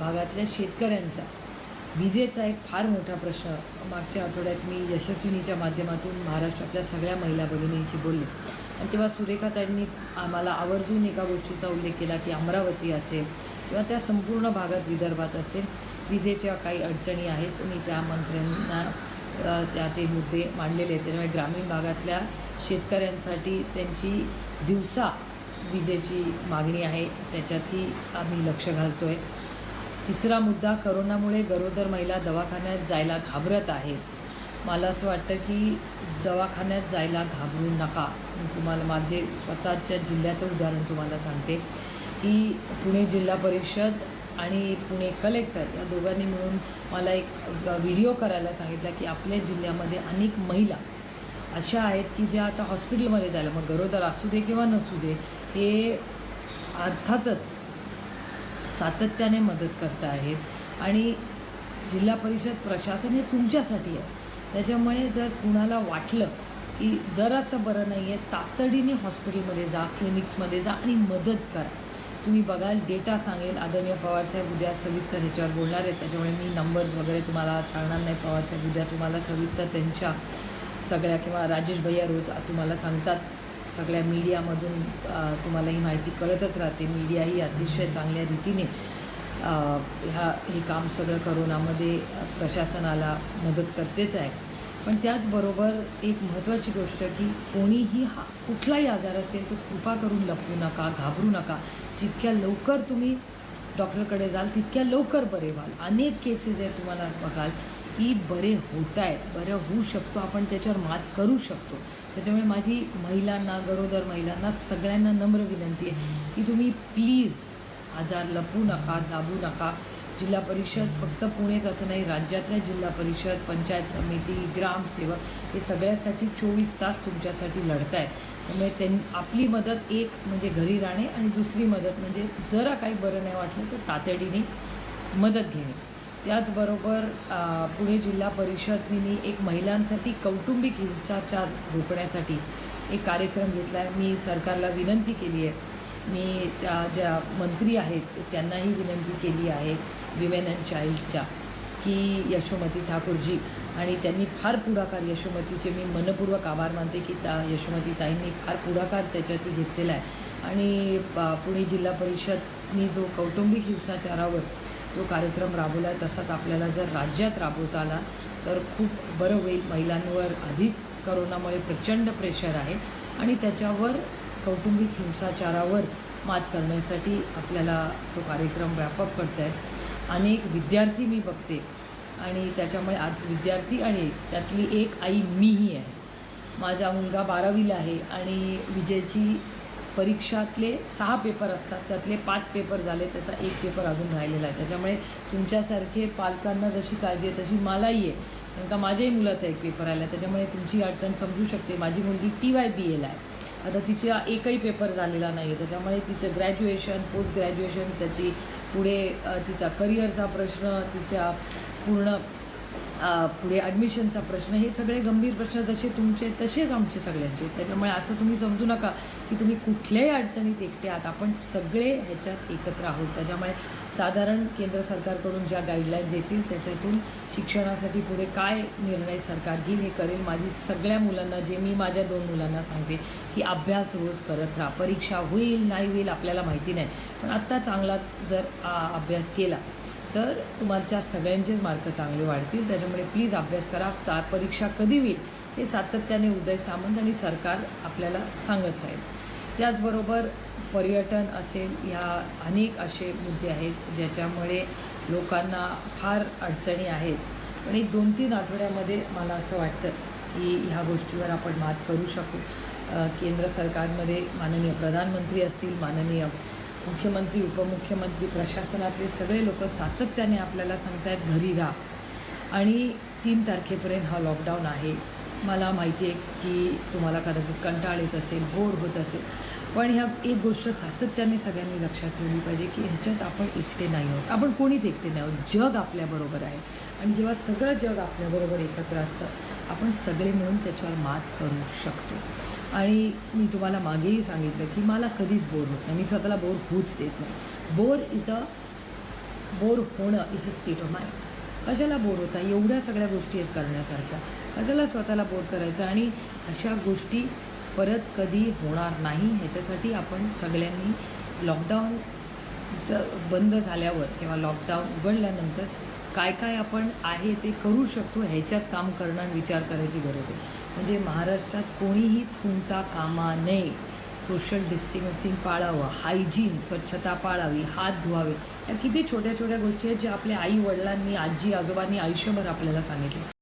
भागातल्या शेतकऱ्यांचा. विजेचा एक फार मोठा प्रश्न मागच्या आठवड्यात मी यशस्विनीच्या माध्यमातून महाराष्ट्रातल्या सगळ्या महिला भगिनींशी बोलले. आणि तेव्हा सुरेखा त्यांनी आम्हाला आवर्जून एका गोष्टीचा उल्लेख केला की अमरावती असेल किंवा त्या संपूर्ण भागात विदर्भात असेल विजेच्या काही अडचणी आहेत मी त्या मंत्र्यांना त्या ते मुद्दे मांडलेले आहेत. त्याच्यामुळे ग्रामीण भागातल्या शेतकऱ्यांसाठी त्यांची दिवसा विजेची मागणी आहे त्याच्यातही आम्ही लक्ष घालतो आहे तिसरा मुद्दा करोनामुळे गरोदर महिला दवाखान्यात जायला घाबरत आहेत. मला असं वाटतं की दवाखान्यात जायला घाबरू नका. मी तुम्हाला माझे स्वतःच्या जिल्ह्याचं उदाहरण तुम्हाला सांगते. की पुणे जिल्हा परिषद आणि पुणे कलेक्टर या दोघांनी मिळून मला एक व्हिडिओ करायला सांगितला की आपल्या जिल्ह्यामध्ये अनेक महिला अशा आहेत की ज्या आता हॉस्पिटलमध्ये जायला मग गरोदर असू दे किंवा नसू दे हे अर्थातच सातत्याने मदत करत आहेत. आणि जिल्हा परिषद प्रशासन हे तुमच्यासाठी आहे. त्याच्यामुळे जर कुणाला वाटलं की जरासं बरं नाही आहे तातडीने हॉस्पिटलमध्ये जा क्लिनिक्समध्ये जा आणि मदत करा. तुम्ही बघाल डेटा सांगेल. आदरणीय पवारसाहेब उद्या सविस्तर ह्याच्यावर बोलणार आहेत. त्याच्यामुळे मी नंबर्स वगैरे तुम्हाला सांगणार नाही. पवारसाहेब उद्या तुम्हाला सविस्तर त्यांच्या सगळ्या किंवा राजेश भैया रोज तुम्हाला सांगतात. सगळ्या मीडियामधून तुम्हाला ही माहिती कळतच राहते. मीडिया ही अतिशय चांगल्या रीतीने ह्या हे काम सगळं करोनामध्ये प्रशासनाला मदत करतेच आहे. पण त्याचबरोबर एक महत्त्वाची गोष्ट की कोणीही हा कुठलाही आजार असेल तो कृपा करून लपवू नका घाबरू नका. जितक्या लवकर तुम्ही डॉक्टरकडे जाल तितक्या लवकर बरे व्हाल. अनेक केसेस आहेत तुम्हाला बघाल की बरे होत आहेत बरं होऊ शकतो आपण त्याच्यावर मात करू शकतो. त्याच्यामुळे माझी महिलांना गरोदर महिलांना सगळ्यांना नम्र विनंती आहे की तुम्ही प्लीज आजार लपू नका दाबू नका. जिल्हा परिषद फक्त पुणेच असं नाही राज्यातल्या जिल्हा परिषद पंचायत समिती ग्रामसेवक हे सगळ्यासाठी चोवीस तास तुमच्यासाठी लढत आहेत त्यामुळे त्यां आपली मदत एक म्हणजे घरी राहणे आणि दुसरी मदत म्हणजे जरा काही बरं नाही वाटलं तर तातडीने मदत घेणे. त्याचबरोबर पुणे जिल्हा परिषदनी एक महिलांसाठी कौटुंबिक हिंसाचार रोखण्यासाठी एक कार्यक्रम घेतला आहे मी सरकारला विनंती केली आहे. मी त्या ज्या मंत्री आहेत त्यांनाही विनंती केली आहे विमेन अँड चाईल्डच्या की यशोमती ठाकूरजी आणि त्यांनी फार पुढाकार यशोमतीचे मी मनपूर्वक आभार मानते की त्या यशोमती ताईंनी फार पुढाकार त्याच्यातही घेतलेला आहे. आणि पुणे जिल्हा परिषदनी जो कौटुंबिक हिंसाचारावर जो कार्यक्रम राबवला आहे तसाच आपल्याला जर राज्यात राबवता आला तर खूप बरं होईल. महिलांवर आधीच करोनामुळे प्रचंड प्रेशर आहे आणि त्याच्यावर कौटुंबिक हिंसाचारावर मात करण्यासाठी आपल्याला तो कार्यक्रम व्यापक करत आहे अनेक विद्यार्थी मी बघते आणि त्याच्यामुळे आज विद्यार्थी आणि त्यातली एक आई मीही आहे. माझा मुलगा बारावीला आहे आणि विजेची परीक्षातले सहा पेपर असतात त्यातले पाच पेपर झाले त्याचा एक पेपर अजून राहिलेला आहे. त्याच्यामुळे तुमच्यासारखे पालकांना जशी काळजी आहे तशी मलाही आहे. कारण का माझ्याही मुलाचा एक पेपर आला त्याच्यामुळे तुमची अडचण समजू शकते. माझी मुलगी टी वाय बी एला आहे. आता तिचा एकही पेपर झालेला नाही आहे त्याच्यामुळे तिचं ग्रॅज्युएशन पोस्ट ग्रॅज्युएशन त्याची पुढे तिचा करिअरचा प्रश्न तिच्या पूर्ण पुढे ॲडमिशनचा प्रश्न हे सगळे गंभीर प्रश्न जसे तुमचे तसेच आमचे सगळ्यांचे. त्याच्यामुळे असं तुम्ही समजू नका की तुम्ही कुठल्याही अडचणीत एकटे आहात. आपण सगळे ह्याच्यात एकत्र आहोत. त्याच्यामुळे साधारण केंद्र सरकारकडून ज्या गाईडलाईन्स येतील त्याच्यातून शिक्षणासाठी पुढे काय निर्णय सरकार घेईल हे करेल. माझी सगळ्या मुलांना जे मी माझ्या दोन मुलांना सांगते की अभ्यास रोज करत राहा. परीक्षा होईल नाही होईल आपल्याला माहिती नाही. पण आत्ता चांगला जर अभ्यास केला तर तुमच्या सगळ्यांचेच मार्क चांगले वाढतील त्याच्यामुळे प्लीज अभ्यास करा. ता परीक्षा कधी होईल हे सातत्याने उदय सामंत आणि सरकार आपल्याला सांगत राहील. त्याचबरोबर पर्यटन असेल ह्या अनेक असे मुद्दे आहेत ज्याच्यामुळे लोकांना फार अडचणी आहेत. पण एक दोन तीन आठवड्यामध्ये मला असं वाटतं की ह्या गोष्टीवर आपण मात करू शकू. केंद्र सरकारमध्ये माननीय प्रधानमंत्री असतील माननीय मुख्यमंत्री उपमुख्यमंत्री प्रशासनातले सगळे लोक सातत्याने आपल्याला सांगतायत घरी राहा. आणि तीन तारखेपर्यंत हा लॉकडाऊन आहे. मला माहिती आहे की तुम्हाला कदाचित कंटाळ येत असेल बोर होत असेल. पण ह्या एक गोष्ट सातत्याने सगळ्यांनी लक्षात ठेवली पाहिजे की ह्याच्यात आपण एकटे नाही आहोत. आपण कोणीच एकटे नाही आहोत. जग आपल्याबरोबर आहे. आणि जेव्हा सगळं जग आपल्याबरोबर एकत्र असतं आपण सगळे मिळून त्याच्यावर मात करू शकतो. आणि मी तुम्हाला मागेही सांगितलं की मला कधीच बोर होत नाही. मी स्वतःला बोर होऊच देत नाही. बोर इज अ बोर होणं is a state of mind कशाला बोर होता? एवढ्या सगळ्या गोष्टी आहेत करण्यासारख्या. कशाला स्वतःला बोर करायचं? आणि अशा गोष्टी परत कधी होणार नाही ह्याच्यासाठी आपण सगळ्यांनी लॉकडाऊन बंद झाल्यावर किंवा लॉकडाऊन उघडल्यानंतर काय काय आपण आहे ते करू शकतो ह्याच्यात काम करणं विचार करायची गरज आहे. म्हणजे महाराष्ट्रात कोणीही थुंकता कामा नये. सोशल डिस्टन्सिंग पाळावं हायजीन स्वच्छता पाळावी हात धुवावे. या किती छोट्या छोट्या गोष्टी आहेत ज्या आपल्या आई वडिलांनी आजी आजोबांनी आयुष्यभर आपल्याला सांगितले.